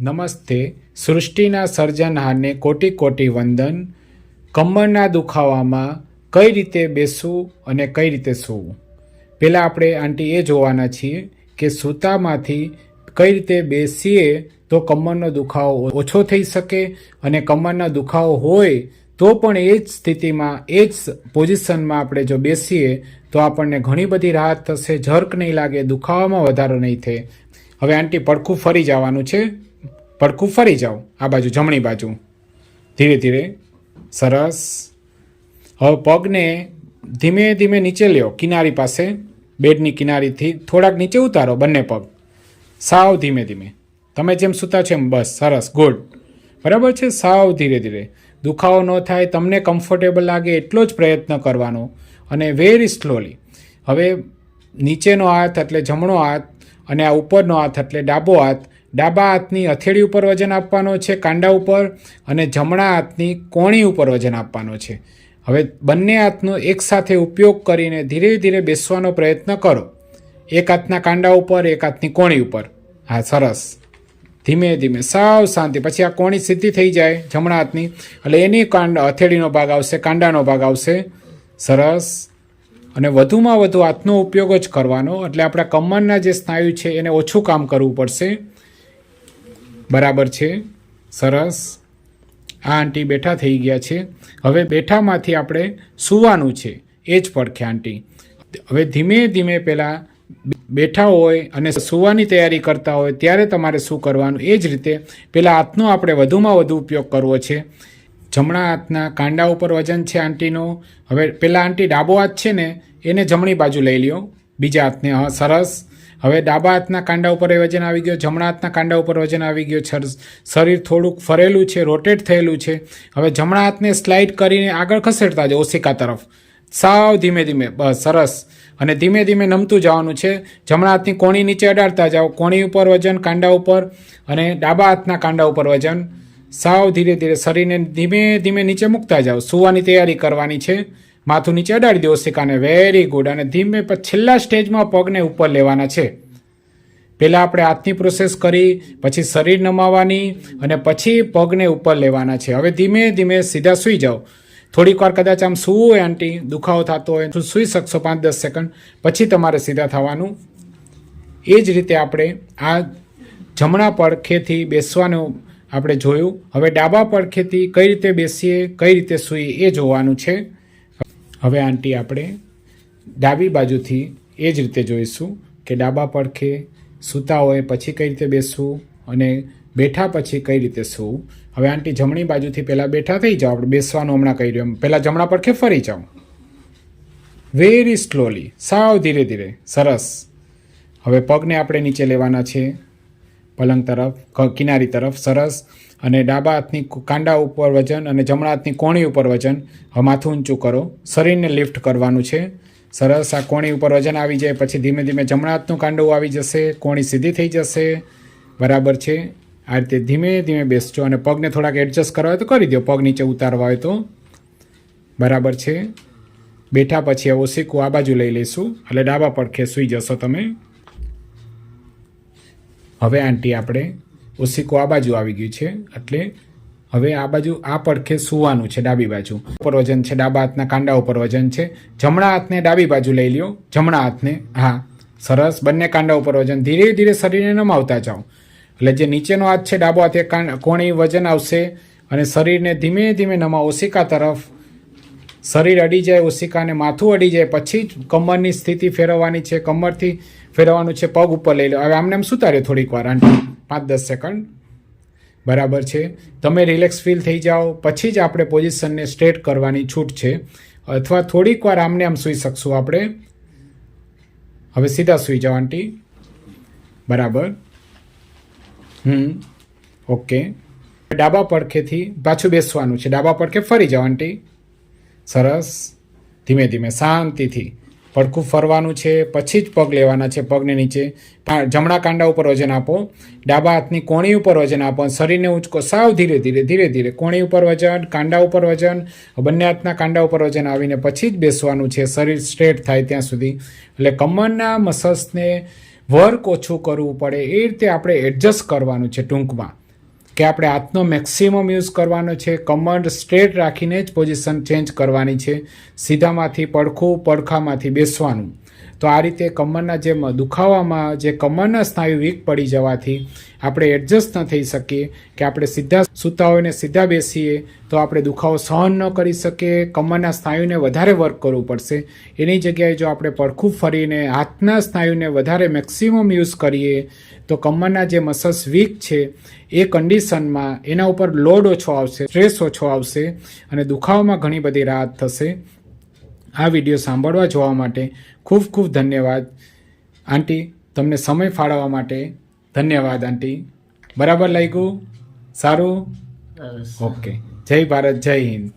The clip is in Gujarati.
નમસ્તે. સૃષ્ટિના સર્જનહારને કોટી કોટી વંદન. કમરના દુખાવામાં કઈ રીતે બેસવું અને કઈ રીતે સૂવું? પહેલાં આપણે આંટી એ જોવાના છીએ કે સૂતામાંથી કઈ રીતે બેસીએ તો કમરનો દુખાવો ઓછો થઈ શકે અને કમરના દુખાવો હોય તો પણ એ જ સ્થિતિમાં, એ જ પોઝિશનમાં આપણે જો બેસીએ તો આપણને ઘણી બધી રાહત થશે, જર્ક નહીં લાગે, દુખાવામાં વધારો નહીં થાય. હવે આંટી પડખું ફરી જવાનું છે. પડખું ફરી જાઓ આ બાજુ જમણી બાજુ. ધીરે ધીરે સરસ. હવે પગને ધીમે ધીમે નીચે લ્યો. કિનારી પાસે, બેડની કિનારીથી થોડાક નીચે ઉતારો બંને પગ. સાવ ધીમે ધીમે. તમે જેમ સૂતા છો એમ બસ, સરસ, ગુડ. બરાબર છે? સાવ ધીરે ધીરે. દુખાવો ન થાય, તમને કમ્ફર્ટેબલ લાગે એટલો જ પ્રયત્ન કરવાનો અને વેરી સ્લોલી હવે નીચેનો હાથ એટલે જમણો હાથ અને આ ઉપરનો હાથ એટલે ડાબો હાથ ડાબા હાથની હથેળી ઉપર વજન આપવાનો છે, કાંડા ઉપર, અને જમણા હાથની કોણી ઉપર વજન આપવાનો છે. હવે બંને હાથનો એકસાથે ઉપયોગ કરીને ધીરે ધીરે બેસવાનો પ્રયત્ન કરો. એક હાથના કાંડા ઉપર, એક હાથની કોણી ઉપર. હા, સરસ. ધીમે ધીમે, સાવ શાંતિ. પછી આ કોણી સીધી થઈ જાય જમણા હાથની. એટલે એની કાંડ, હથેળીનો ભાગ આવશે, કાંડાનો ભાગ આવશે. સરસ. અને વધુમાં વધુ હાથનો ઉપયોગ જ કરવાનો. એટલે આપણા કમરના જે સ્નાયુ છે, એને ઓછું કામ કરવું પડશે. બરાબર છે? સરસ. આ આંટી બેઠા થઈ ગયા છે. હવે બેઠામાંથી આપણે સૂવાનું છે. એ જ પડખે આંટી. હવે ધીમે ધીમે પહેલાં બેઠા હોય અને સૂવાની તૈયારી કરતા હોય ત્યારે તમારે શું કરવાનું? એ જ રીતે પહેલાં હાથનો આપણે વધુમાં વધુ ઉપયોગ કરવો છે. જમણા હાથના કાંડા ઉપર વજન છે આંટીનો. હવે પહેલાં આંટી ડાબો હાથ છે ને, એને જમણી બાજુ લઈ લ્યો. બીજા હાથને, હા, સરસ. હવે ડાબા હાથના કાંડા ઉપર વજન આવી ગયો, જમણા હાથના કાંડા ઉપર વજન આવી ગયો શરીર થોડુંક ફરેલું છે, રોટેટ થયેલું છે. હવે જમણા હાથને સ્લાઇડ કરીને આગળ ખસેડતા જાઓ, ઓશિકા તરફ. સાવ ધીમે ધીમે બસ સરસ. અને ધીમે ધીમે નમતું જવાનું છે. જમણા હાથની કોણી નીચે અડાડતા જાઓ, કોણી ઉપર વજન, કાંડા ઉપર અને ડાબા હાથના કાંડા ઉપર વજન. સાવ ધીરે ધીરે શરીરને ધીમે ધીમે નીચે મૂકતા જાઓ. સુવાની તૈયારી કરવાની છે. માથું નીચે અડાડી દો ઓશિકાને. વેરી ગુડ અને ધીમે છેલ્લા સ્ટેજમાં પગને ઉપર લેવાના છે. પહેલાં આપણે હાથની પ્રોસેસ કરી, પછી શરીર નમાવાની અને પછી પગને ઉપર લેવાના છે. હવે ધીમે ધીમે સીધા સૂઈ જાઓ. થોડીક વાર કદાચ આમ સૂવું હોય આંટી, દુખાવો થતો હોય, તો સૂઈ શકશો પાંચ દસ સેકન્ડ. પછી તમારે સીધા થવાનું. એ જ રીતે આપણે આ જમણા પડખેથી બેસવાનું આપણે જોયું. હવે ડાબા પડખેથી કઈ રીતે બેસીએ, કઈ રીતે સૂઈએ એ જોવાનું છે. હવે આંટી, આપણે ડાબી બાજુથી એ જ રીતે જોઈશું કે ડાબા પડખે સૂતા હોય પછી કઈ રીતે બેસવું અને બેઠા પછી કઈ રીતે સૂવું. હવે આંટી, જમણી બાજુથી પહેલાં બેઠા થઈ જાઓ. આપણે બેસવાનું હમણાં કહી રહ્યું પહેલાં જમણા પડખે ફરી જાઓ. વેરી સ્લોલી સાવ ધીરે ધીરે. સરસ. હવે પગને આપણે નીચે લેવાના છે. પલંગ તરફ કિનારી તરફ, સરસ. અને ડાબા હાથની કાંડા ઉપર વજન અને જમણા હાથની કોણી ઉપર વજન માથું ઊંચું કરો. શરીરને લિફ્ટ કરવાનું છે. સરસ, આ કોણી ઉપર વજન આવી જાય, પછી ધીમે ધીમે જમણા હાથનું કાંડું આવી જશે, કોણી સીધી થઈ જશે. બરાબર છે? આ રીતે ધીમે ધીમે બેસજો અને પગને થોડાક એડજસ્ટ કરવા હોય તો કરી દો. પગ નીચે ઉતારવા હોય તો. બરાબર છે? બેઠા પછી હવે શીખવું, આ બાજુ લઈ લઈશું. એટલે ડાબા પડખે સૂઈ જશો તમે. હવે આંટી આપણે ઓશીકું આ બાજુ આવી ગયું છે, એટલે હવે આ બાજુ આ પડખે સૂવાનું છે ડાબી બાજુ. ઉપર વજન છે, ડાબા હાથના કાંડા ઉપર વજન છે. જમણા હાથને ડાબી બાજુ લઈ લ્યો. જમણા હાથને, હા, સરસ. બંને કાંડા ઉપર વજન. ધીરે ધીરે શરીરને નમાવતા જાઓ. એટલે જે નીચેનો હાથ છે, ડાબો હાથે કોણી વજન આવશે અને શરીરને ધીમે ધીમે નમા ઓસિકા તરફ શરીર અડી જાય, ઓશિકાને માથું અડી જાય. પછી જ કમરની સ્થિતિ ફેરવવાની છે. કમરથી ફેરવવાનું છે, પગ ઉપર લઈ લો. હવે આમને આમ સુતાર્યો થોડીક વાર, આંટી. પાંચ દસ સેકન્ડ. બરાબર છે. તમે રિલેક્સ ફીલ થઈ જાઓ. પછી જ આપણે પોઝિશનને સ્ટ્રેટ કરવાની છૂટ છે. અથવા થોડીક વાર આમને આમ સૂઈ શકશું આપણે. હવે સીધા સૂઈ જાઓ, આંટી. બરાબર. હમ. ઓકે. ડાબા પડખેથી પાછું બેસવાનું છે. ડાબા પડખે ફરી જાઓ, આંટી. સરસ. ધીમે ધીમે શાંતિથી. પડખું ફરવાનું છે, પછી જ પગ લેવાના છે, પગને નીચે. જમણા કાંડા ઉપર વજન આપો, ડાબા હાથની કોણી ઉપર વજન આપો શરીરને ઊંચકો સાવ ધીરે ધીરે ધીરે ધીરે. કોણી ઉપર વજન, કાંડા ઉપર વજન, બંને હાથના કાંડા ઉપર વજન આવીને પછી જ બેસવાનું છે. શરીર સ્ટ્રેટ થાય ત્યાં સુધી. એટલે કમરના મસલ્સને વર્ક ઓછું કરવું પડે. એ રીતે આપણે એડજસ્ટ કરવાનું છે ટૂંકમાં. કે આપણે હાથનો મેક્સિમમ યુઝ કરવાનો છે કમર સ્ટ્રેટ રાખીને જ પોઝિશન ચેન્જ કરવાની છે. સીધામાંથી પડખું, પડખામાંથી બેસવાનું. તો આ રીતે કમરના જે દુખાવામાં જે કમરના સ્નાયુ વીક પડી જવાથી આપણે એડજસ્ટ ન થઈ શકીએ કે આપણે સીધા સૂતા હોઈને સીધા બેસીએ તો આપણે દુખાવો સહન ન કરી શકીએ, કમરના સ્નાયુને વધારે વર્ક કરવું પડશે. એની જગ્યાએ જો આપણે પડખું ફરીને હાથના સ્નાયુને વધારે મેક્સિમમ યુઝ કરીએ, તો કમરના જે મસલ્સ વીક છે, એ કન્ડિશનમાં એના ઉપર લોડ ઓછો આવશે સ્ટ્રેસ ઓછો આવશે અને દુખાવામાં ઘણી બધી રાહત થશે. આ વીડિયો સાંભળવા જોવા માટે ખૂબ ખૂબ ધન્યવાદ. આંટી તમને સમય ફાળવવા માટે ધન્યવાદ આંટી. બરાબર લાગ્યું? સારું? ઓકે. જય ભારત જય હિન્દ.